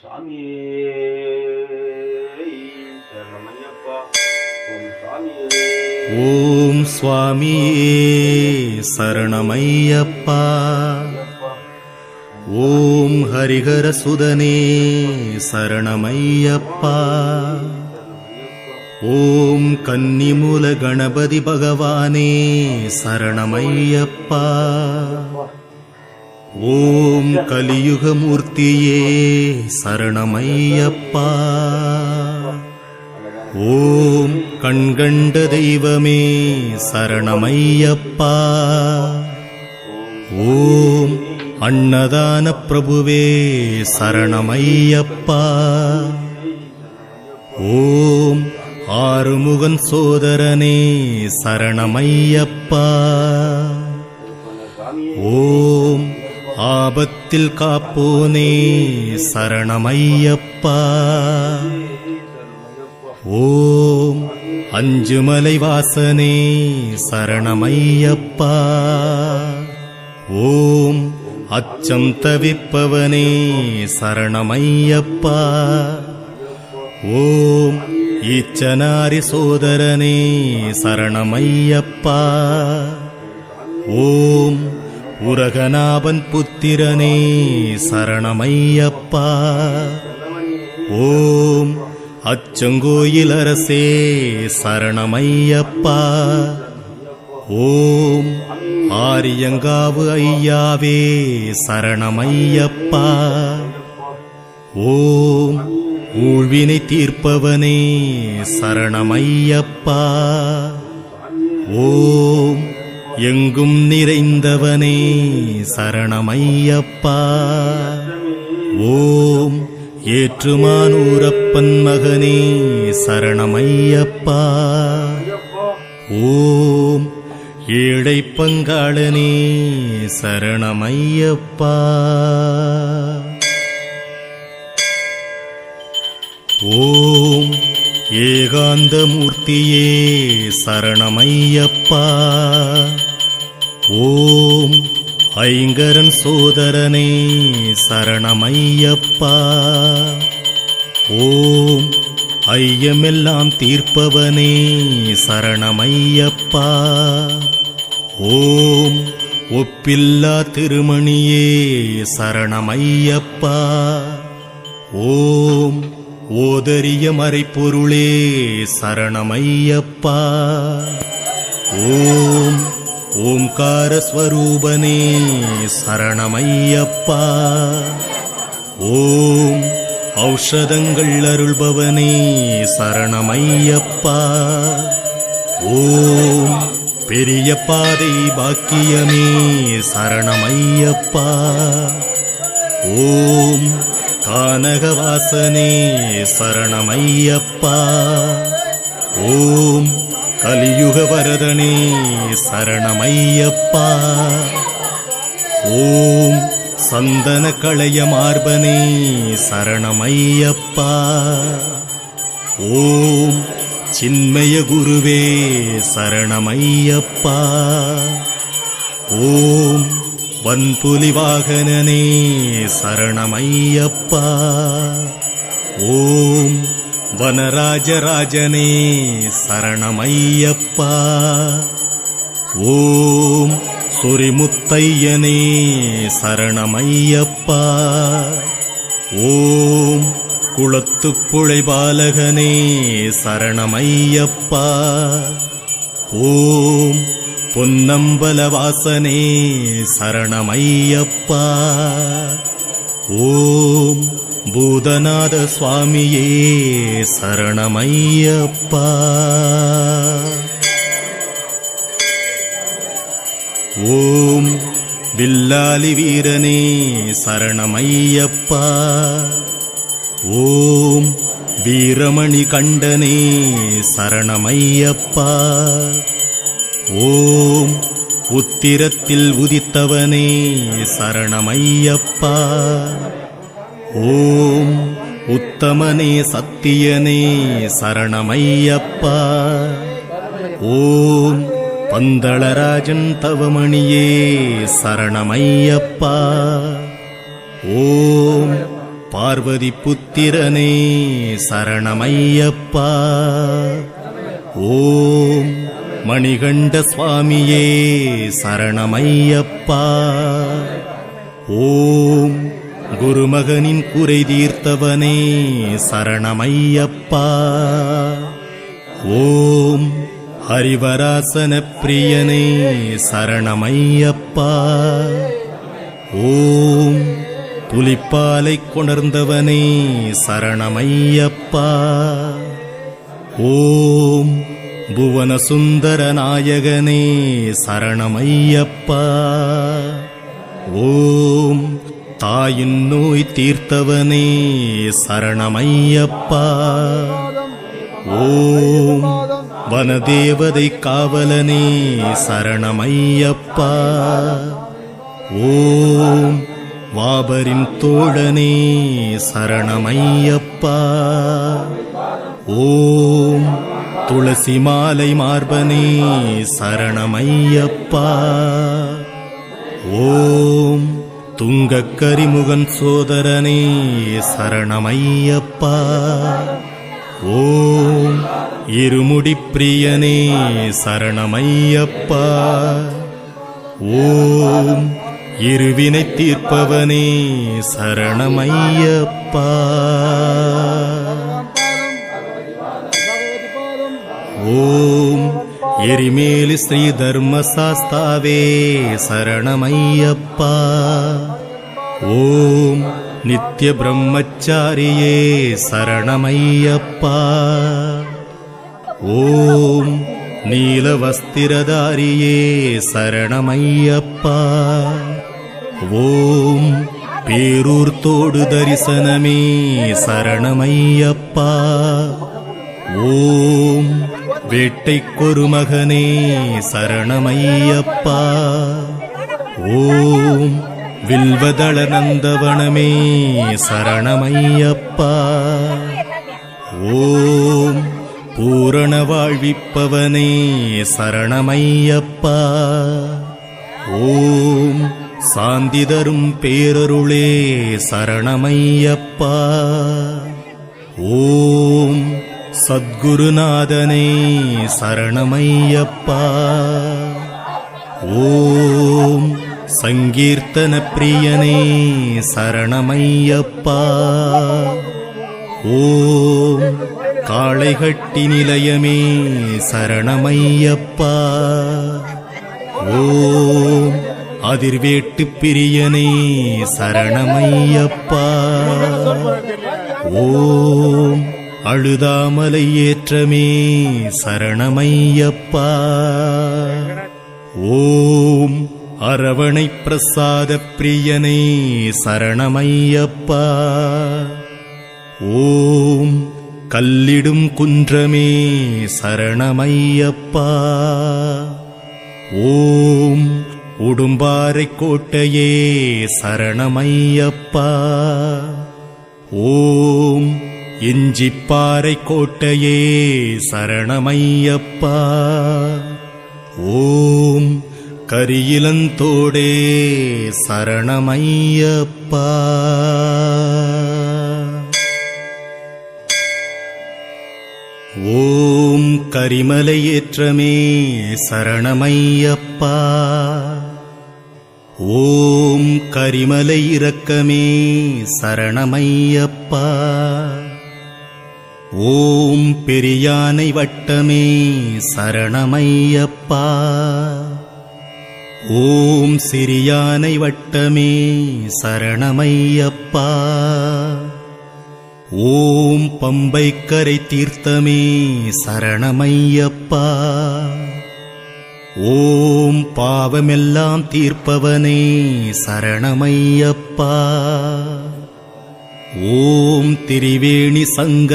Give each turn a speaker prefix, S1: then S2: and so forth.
S1: சாமியே சரணமையப்பா ஓம் சாமியே
S2: ஓம் சுவாமியே சரணமையப்பா. ஓம் ஹரிஹர சுதனே சரணமையப்பா. ஓம் கன்னிமூல கணபதி பகவானே சரணமையப்பா. ஓம் கலியுகமூர்த்தியே சரணமையப்பா. ஓம் கண்கண்ட தெய்வமே சரணமையப்பா. ஓம் அன்னதான பிரபுவே சரணமையப்பா. ஓம் ஆறுமுகன் சோதரனே சரணமையப்பா. ஓம் ஆபத்தில் காப்போனே சரணமையப்பா. ஓம் அஞ்சுமலை வாசனே சரணமையப்பா. ஓம் அச்சம் தவிப்பவனே சரணமையப்பா. ஓம் ஈச்சனாரி சோதரனே சரணமையப்பா. ஓம் உரகநாபன் புத்திரனே சரணமையப்பா. ஓம் அச்சங்கோயில் அரசே சரணமையப்பா. ஓம் ஆரியங்காவு ஐயாவே சரணமையப்பா. ஓம் ஊழ்வினை தீர்ப்பவனே சரணமையப்பா. ஓம் எங்கும் நிறைந்தவனே சரணமையப்பா. ஓம் ஏற்றுமானூரப்பன் மகனே சரணமையப்பா. ஓம் ஏழை பங்காளனே சரணமையப்பா. ஓம் ஏகாந்தமூர்த்தியே சரணமையப்பா. ஓம் ஐங்கரன் சோதரனே சரணமையப்பா. ஓம் ஐயமெல்லாம் தீர்ப்பவனே சரணமையப்பா. ஓம் ஒப்பில்லா திருமணியே சரணமையப்பா. ஓம் ஓதரிய மறைப்பொருளே சரணமையப்பா. ஓம் ஓம்காரஸ்வரூபனே சரணமையப்பா. ஓம் ஔஷதங்கள் அருள்பவனே சரணமையப்பா. ஓம் பெரிய பாதை பாக்கியமே சரணமையப்பா. ஓம் கானகவாசனே சரணமையப்பா. ஓம் கலியுக வரதனே சரணமையப்பா. ஓம் சந்தன களைய மார்பனே சரணமையப்பா. ஓம் சின்மய குருவே சரணமையப்பா. ஓம் வன்புலி வாகனனே சரணமையப்பா. ஓம் வனராஜராஜனே சரணமையப்பா. ஓம் சொரிமுத்தையனே சரணமையப்பா. ஓம் குளத்துப்புழை பாலகனே சரணமையப்பா. ஓம் பொன்னம்பலவாசனே சரணமையப்பா. ஓம் பூதநாத சுவாமியே சரணமையப்பா. ஓம் வில்லாலி வீரனே சரணமையப்பா. ஓம் வீரமணி கண்டனே சரணமையப்பா. ஓம் உத்திரத்தில் உதித்தவனே சரணமையப்பா. ஓம் உத்தமனே சத்தியனே சரணமையப்பா. ஓம் பந்தளராஜன் தவமணியே சரணமையப்பா. ஓம் பார்வதி புத்திரனே சரணமையப்பா. ஓம் மணிகண்ட சுவாமியே சரணமையப்பா. ஓம் குருமகனின் குறை தீர்த்தவனே சரணமையப்பா. ஓம் ஹரிவராசன பிரியனே சரணமையப்பா. ஓம் புலிப்பாலை கொணர்ந்தவனே சரணமையப்பா. ஓம் புவன சுந்தர நாயகனே சரணமையப்பா. ஓம் தாயின் நோய் தீர்த்தவனே சரணமையப்பா. ஓம் வனதேவதை காவலனே சரணமையப்பா. ஓம் வாபரின் தோழனே சரணமையப்பா. ஓம் துளசி மாலை மார்பனே சரணமையப்பா. ஓம் துங்கக் கரிமுகன் சோதரனே சரணமையப்பா. ஓம் இருமுடி பிரியனே சரணமையப்பா. ஓம் இருவினை தீர்ப்பவனே சரணமையப்பா. ஓம் எரிமேலி ஸ்ரீ தர்மசாஸ்தாவே சரணமையப்பா. ஓம் நித்ய பிரம்மச்சாரியே சரணமையப்பா. ஓம் நீலவஸ்திரதாரியே சரணமையப்பா. ஓம் பேரூர் தோடு தரிசனமே சரணமையப்பா. ஓம் வேட்டைக்கொரு மகனே சரணமையப்பா. ஓம் வில்வதள நந்தவனமே சரணமையப்பா. ஓம் பூரண வாழ்விப்பவனே சரணமையப்பா. ஓம் சாந்தி தரும் பேரருளே சரணமையப்பா. ஓம் சத்குருநாதனே சரணமையப்பா. ஓம் சங்கீர்த்தன பிரியனே சரணமையப்பா. ஓம் காளைகட்டி நிலையமே சரணமையப்பா. ஓம் அதிர்வேட்டு பிரியனே சரணமையப்பா. ஓம் அழுதாமலை ஏற்றமே சரணமையப்பா. ஓம் அரவணை பிரசாத பிரியனை சரணமையப்பா. ஓம் கல்லிடும் குன்றமே சரணமையப்பா. ஓம் உடும்பாறை கோட்டையே சரணமையப்பா. ஓம் இஞ்சிப்பாறை கோட்டையே சரணமையப்பா. ஓம் கரியிலந்தோடே சரணமையப்பா. ஓம் கரிமலையேற்றமே சரணமையப்பா. ஓம் கரிமலை இரக்கமே சரணமையப்பா. ஓம் பெரியானை வட்டமே சரணமையப்பா. ஓம் சிறியானை வட்டமே சரணமையப்பா. ஓம் பம்பைக்கரை தீர்த்தமே சரணமையப்பா. ஓம் பாவமெல்லாம் தீர்ப்பவனே சரணமையப்பா. ஓம் திரிவேணி சங்க